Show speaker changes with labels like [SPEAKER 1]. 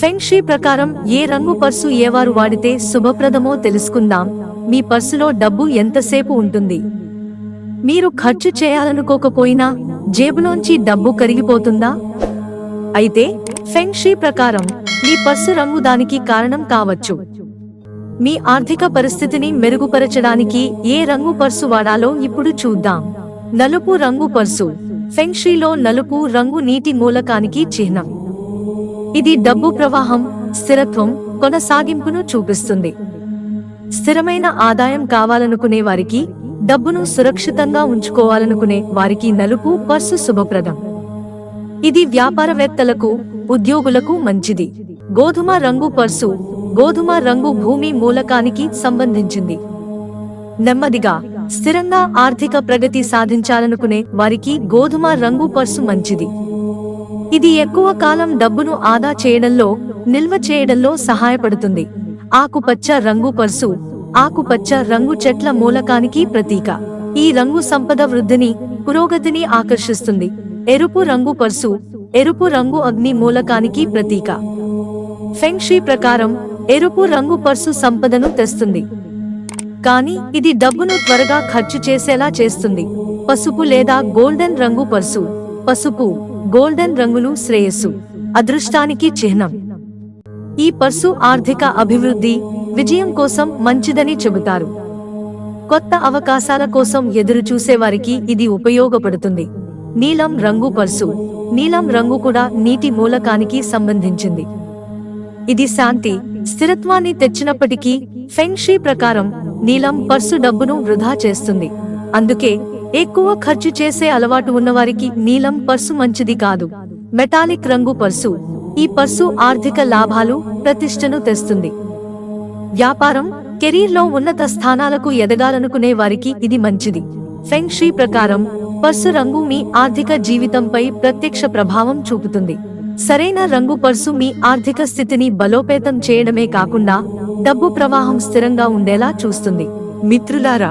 [SPEAKER 1] ఫెంక్షీ ప్రకారం ఏ రంగు పర్సు ఏవారు వాడితే శుభప్రదమో తెలుసుకుందాం. మీ పర్సులో డబ్బు ఎంతసేపు ఉంటుంది? మీరు ఖర్చు చేయాలనుకోకపోయినా జేబులోంచి డబ్బు కరిగిపోతుందా? అయితే ఫెంగ్షీ ప్రకారం మీ పర్సు రంగు దానికి కారణం కావచ్చు. మీ ఆర్థిక పరిస్థితిని మెరుగుపరచడానికి ఏ రంగు పర్సు వాడాలో ఇప్పుడు చూద్దాం. నలుపు రంగు పర్సు. ఫెంగ్షీలో నలుపు రంగు నీటి మూలకానికి చిహ్నం. ఇది డబ్బు ప్రవాహం స్థిరత్వం కొనసాగింపును చూపిస్తుంది. స్థిరమైన ఆదాయం కావాలనుకునే వారికి డబ్బును సురక్షితంగా ఉంచుకోవాలనుకునే వారికి నలుపు పర్సు శుభప్రదం. ఇది వ్యాపారవేత్తలకు ఉద్యోగులకు మంచిది. గోధుమ రంగు పర్సు గోధుమ రంగు భూమి మూలకానికి సంబంధించింది. నెమ్మదిగా స్థిరంగా ఆర్థిక ప్రగతి సాధించాలనుకునే వారికి గోధుమ రంగు పర్సు మంచిది. ఇది ఎక్కువ కాలం డబ్బును ఆదా చేయడంలో నిల్వ చేయడంలో సహాయపడుతుంది. ఆకుపచ్చ రంగు పర్సు ఆకుపచ్చ రంగు చెట్ల మూలకానికి ప్రతీక. ఈ రంగు సంపద వృద్ధిని పురోగతిని ఆకర్షిస్తుంది. ఎరుపు రంగు పర్సు ఎరుపు రంగు అగ్ని మూలకానికి ప్రతీక. ఫెంక్షీ ప్రకారం ఎరుపు రంగు పర్సు సంపదను తెస్తుంది. కానీ ఇది డబ్బును త్వరగా ఖర్చు చేసేలా చేస్తుంది. పసుపు లేదా గోల్డెన్ రంగు పర్సు పసుపు. గోల్డెన్ రంగులు శ్రేయస్సు అదృష్టానికి చిహ్నం. ఈ పర్సు ఆర్థిక అభివృద్ధి విజయం కోసం మంచిదని చెబుతారు. కొత్త అవకాశాల కోసం ఎదురు చూసేవారికి ఇది ఉపయోగపడుతుంది. నీలం రంగు పర్సు నీలం రంగు కూడా నీటి మూలకానికి సంబంధించింది. ఇది శాంతి స్థిరత్వాన్ని తెచ్చినప్పటికీ ఫెంగ్షీ ప్రకారం నీలం పర్సు డబ్బును వృధా చేస్తుంది. అందుకే ఎక్కువ ఖర్చు చేసే అలవాటు ఉన్నవారికి నీలం పర్సు మంచిది కాదు. మెటాలిక్ రంగు పర్సు. ఈ పర్సు ఆర్థిక లాభాలు ప్రతిష్టను తెస్తుంది. వ్యాపారం కెరీర్లో ఉన్నత స్థానాలకు ఎదగాలనుకునే వారికి ఇది మంచిది. ఫెంగ్షీ ప్రకారం పర్సు రంగు మీ ఆర్థిక జీవితంపై ప్రత్యక్ష ప్రభావం చూపుతుంది. సరైన రంగు పర్సు మీ ఆర్థిక స్థితిని బలోపేతం చేయడమే కాకుండా డబ్బు ప్రవాహం స్థిరంగా ఉండేలా చూస్తుంది.
[SPEAKER 2] మిత్రులారా